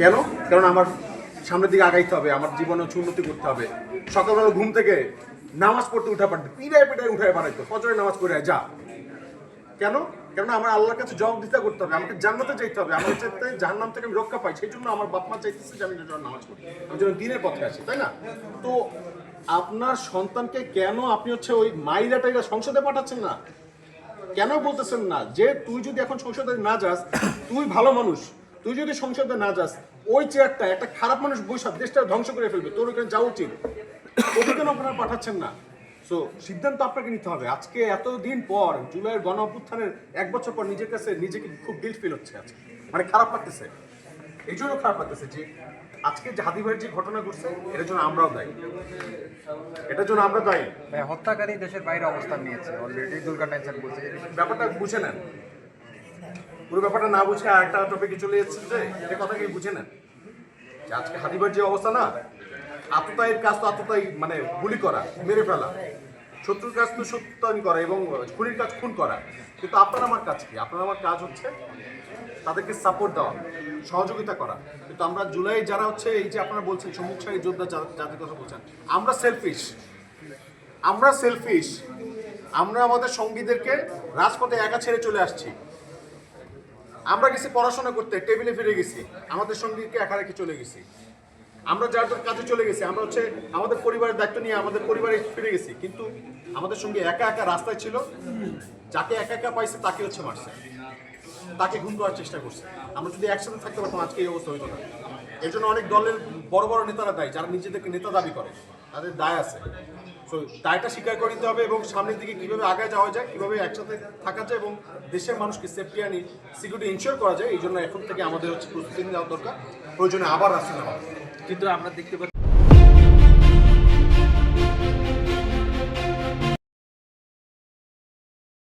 কেন? কারণ আমার সামনের দিকে আগাইতে হবে, আমার জীবনে হচ্ছে উন্নতি করতে হবে। সকালবেলা ঘুম থেকে নামাজ পড়তে উঠা পারতে পিড়ায় পিড়ায় উঠায় বানাইতো ফজরের নামাজ পড়ে যা। কেন? কেন আমার আল্লাহর কাছে জবাব দিতে করতে হবে, আমাকে জান্নাতে যাইতে হবে, আমার চাইতে জাহান্নাম থেকে আমি রক্ষা পাই, সেই জন্য আমার বাপ মা চাইতেছে যে আমি নামাজ পড়ি। আমি যেন দিনের পথে আসি, তাই না? তো আপনার সন্তানকে কেন আপনি হচ্ছে ওই মাইরা টাইরা সংসদে পাঠাচ্ছেন না? কেন বলতেছেন না যে, তুই যদি এখন সংসদে না যাস, তুই ভালো মানুষ তুই যদি সংসদে না যাস ওই চেয়ারটা একটা খারাপ মানুষ বৈশাখ দেশটা ধ্বংস করে ফেলবে তোর ওখানে যাওয়া উচিত। ওকে কেন আপনারা পাঠাচ্ছেন না। সো সিদ্ধান্ত আপনাকে নিতে হবে। আজকে এতদিন পর জুলাইয়ের গণ অভ্যুত্থানের এক বছর পর নিজের কাছে নিজেকে খুব গিল্ট ফিল হচ্ছে আজকে। মানে খারাপ লাগতেছে। এই জন্য খারাপ লাগতেছে যে আজকে যে হাদি ভাইয়ের যে ঘটনা ঘটছে এটার জন্য আমরাও দায়ী। এটার জন্য আমরা দায়ী। হত্যাকারী দেশের বাইরে অবস্থান নিয়েছে। অলরেডি দুর্গা টেনশন বলছে। ব্যাপারটা বুঝে নেন। পুরো ব্যাপারটা না বুঝে আর একটা টপিকে চলে যাচ্ছে যে এটা কথা কি বুঝে নেন? যে আজকে হাদিবার যে অবস্থা না আততায়ীর কাজ তো আততায়ী মানে গুলি করা, মেরে ফেলা। শত্রুর কাজ তো সত্যায়ন করা এবং খুনির কাজ খুন করা। কিন্তু আপনার আমার কাজ কি? আপনার আমার কাজ হচ্ছে তাদেরকে সাপোর্ট দেওয়া, সহযোগিতা করা। কিন্তু আমরা জুলাই যারা হচ্ছে, এই যে আপনারা বলছেন সম্মুখসারী যোদ্ধা যাদের কথা বলছেন, আমরা সেলফিশ আমরা সেলফিশ আমরা আমাদের সঙ্গীদেরকে রাজপথে একা ছেড়ে চলে আসছি। আমরা গেছি পড়াশোনা করতে, টেবিলে ফিরে গেছি। আমাদের সঙ্গীকে একা রেখে চলে গেছি? আমরা যার কাজে চলে গেছি, আমরা হচ্ছে আমাদের পরিবারের দায়িত্ব নিয়ে আমাদের পরিবারে ফিরে গেছি। কিন্তু আমাদের সঙ্গে একা একা রাস্তায় ছিল, যাকে একা একা পাইছে তাকে হচ্ছে মারছে। তাকে খুন করার চেষ্টা করছে। আমরা যদি একসাথে থাকতে পারতাম, আজকে এই অবস্থা হতো না। এর জন্য অনেক দলের বড় বড় নেতারা দায়ী, যারা নিজেদেরকে নেতা দাবি করে। তাদের দায় আছে। তো দায়টা স্বীকার করে নিতে হবে এবং সামনের দিকে কীভাবে আগে যাওয়া যায়, কীভাবে একসাথে থাকা যায় এবং দেশের মানুষকে সেফটি আনি সিকিউরিটি ইনশিওর করা যায়, এই জন্য এখন থেকে আমাদের হচ্ছে প্রস্তুতি নেওয়া দরকার। প্রয়োজনে আবার রাস্তা নেওয়া কিন্তু আমরা দেখতে পাচ্ছি